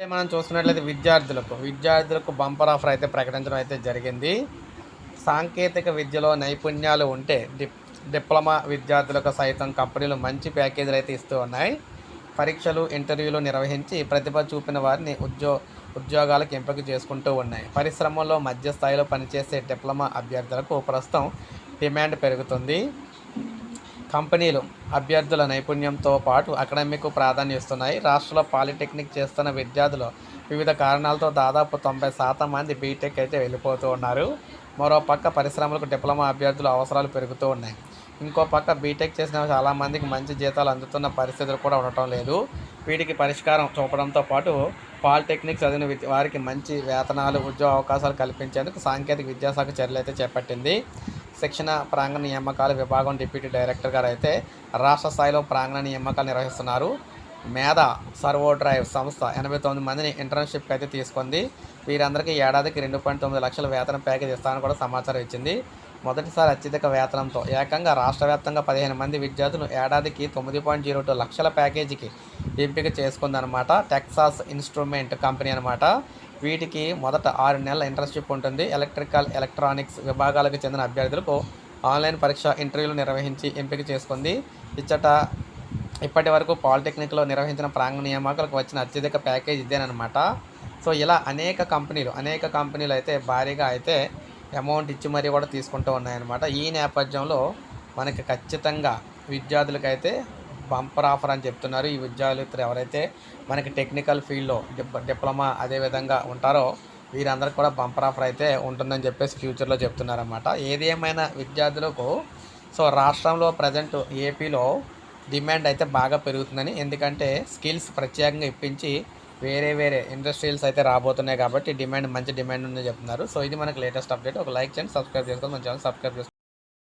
మనం చూసుకున్నట్లయితే విద్యార్థులకు విద్యార్థులకు బంపర్ ఆఫర్ అయితే ప్రకటించడం అయితే జరిగింది. సాంకేతిక విద్యలో నైపుణ్యాలు ఉంటే డిప్ డిప్లొమా విద్యార్థులకు సైతం కంపెనీలు మంచి ప్యాకేజీలు అయితే ఇస్తూ ఉన్నాయి. పరీక్షలు ఇంటర్వ్యూలు నిర్వహించి ప్రతిభ చూపిన వారిని ఉద్యో ఉద్యోగాలకు ఎంపిక చేసుకుంటూ ఉన్నాయి. పరిశ్రమల్లో మధ్య స్థాయిలో పనిచేసే డిప్లొమా అభ్యర్థులకు ప్రస్తుతం డిమాండ్ పెరుగుతుంది. కంపెనీలు అభ్యర్థుల నైపుణ్యంతో పాటు అకడమిక్ ప్రాధాన్యత ఇస్తున్నాయి రాష్ట్రంలో పాలిటెక్నిక్ చేస్తున్న విద్యార్థులు వివిధ కారణాలతో దాదాపు తొంభై శాతం మంది బీటెక్ అయితే వెళ్ళిపోతూ ఉన్నారు. మరో పక్క పరిశ్రమలకు డిప్లొమా అభ్యర్థుల అవసరాలు పెరుగుతూ ఉన్నాయి. ఇంకో పక్క బీటెక్ చేసిన చాలామందికి మంచి జీతాలు అందుతున్న పరిస్థితులు కూడా ఉండటం లేదు. వీటికి పరిష్కారం చూపడంతో పాటు పాలిటెక్నిక్ చదివిన వారికి మంచి వేతనాలు ఉద్యోగ అవకాశాలు కల్పించేందుకు సాంకేతిక విద్యాశాఖ చర్యలు అయితే చేపట్టింది. శిక్షణ ప్రాంగణ నియామకాల విభాగం డిప్యూటీ డైరెక్టర్ గారు అయితే రాష్ట్ర స్థాయిలో ప్రాంగణ నియామకాలు నిర్వహిస్తున్నారు. మేధ సర్వో డ్రైవ్ సంస్థ ఎనభై తొమ్మిది మందిని ఇంటర్న్షిప్కి అయితే తీసుకుంది. వీరందరికీ ఏడాదికి రెండు పాయింట్ తొమ్మిది లక్షల వేతన ప్యాకేజ్ ఇస్తామని కూడా సమాచారం ఇచ్చింది. మొదటిసారి అత్యధిక వేతనంతో ఏకంగా రాష్ట్ర వ్యాప్తంగా పదిహేను మంది విద్యార్థులు ఏడాదికి తొమ్మిది పాయింట్ జీరో టూ లక్షల ప్యాకేజీకి ఎంపిక చేసుకుందనమాట టెక్సాస్ ఇన్స్ట్రుమెంట్ కంపెనీ అనమాట వీటికి మొదట ఆరు నెలల ఇంటర్న్షిప్ ఉంటుంది. ఎలక్ట్రికల్ ఎలక్ట్రానిక్స్ విభాగాలకు చెందిన అభ్యర్థులకు ఆన్లైన్ పరీక్ష ఇంటర్వ్యూలు నిర్వహించి ఎంపిక చేసుకుంది. ఇచ్చట ఇప్పటి వరకు పాలిటెక్నిక్లో నిర్వహించిన ప్రాంగణ నియామకాలకు వచ్చిన అత్యధిక ప్యాకేజ్ ఇదేనమాట సో ఇలా అనేక కంపెనీలు అనేక కంపెనీలు అయితే భారీగా అయితే అమౌంట్ ఇచ్చి మరీ కూడా తీసుకుంటూ ఉన్నాయన్నమాట. ఈ నేపథ్యంలో మనకి ఖచ్చితంగా విద్యార్థులకైతే బంపర్ ఆఫర్ అని చెప్తున్నారు. ఈ విద్యార్థులు ఎవరైతే మనకి టెక్నికల్ ఫీల్డ్లో డిప్ డిప్లొమా అదేవిధంగా ఉంటారో వీరందరికీ కూడా బంపర్ ఆఫర్ అయితే ఉంటుందని చెప్పేసి ఫ్యూచర్లో చెప్తున్నారన్నమాట. ఏది ఏమైనా విద్యార్థులకు సో రాష్ట్రంలో ప్రజెంట్ ఏపీలో డిమాండ్ అయితే బాగా పెరుగుతుందని ఎందుకంటే స్కిల్స్ ప్రత్యేకంగా ఇప్పించి వేరే వేరే ఇండస్ట్రీస్ అయితే రాబోతున్నాయి కాబట్టి డిమాండ్ మంచి డిమాండ్ ఉందని చెప్తున్నారు. సో ఇది మనకి లేటెస్ట్ అప్డేట్. ఒక లైక్ చేయండి సబ్స్క్రైబ్ చేసుకోండి మన ఛానల్ సబ్స్క్రైబ్ చేసుకోండి.